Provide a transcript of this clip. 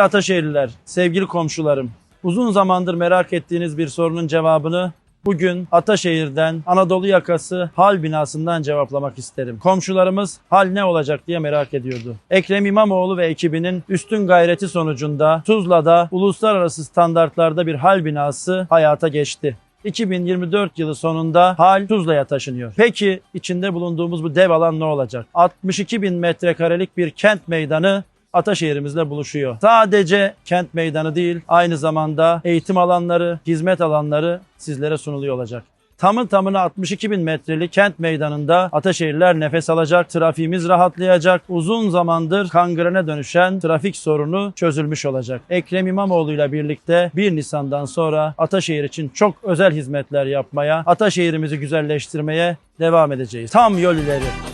Ataşehirliler, sevgili komşularım. Uzun zamandır merak ettiğiniz bir sorunun cevabını bugün Ataşehir'den Anadolu yakası hal binasından cevaplamak isterim. Komşularımız hal ne olacak diye merak ediyordu. Ekrem İmamoğlu ve ekibinin üstün gayreti sonucunda Tuzla'da uluslararası standartlarda bir hal binası hayata geçti. 2024 yılı sonunda hal Tuzla'ya taşınıyor. Peki içinde bulunduğumuz bu dev alan ne olacak? 62 bin metrekarelik bir kent meydanı Ataşehir'imizle buluşuyor. Sadece kent meydanı değil, aynı zamanda eğitim alanları, hizmet alanları sizlere sunuluyor olacak. Tamı tamına 62 bin metrelik kent meydanında Ataşehirliler nefes alacak, trafiğimiz rahatlayacak, uzun zamandır kangrene dönüşen trafik sorunu çözülmüş olacak. Ekrem İmamoğlu ile birlikte 1 Nisan'dan sonra Ataşehir için çok özel hizmetler yapmaya, Ataşehir'imizi güzelleştirmeye devam edeceğiz. Tam yol ileri.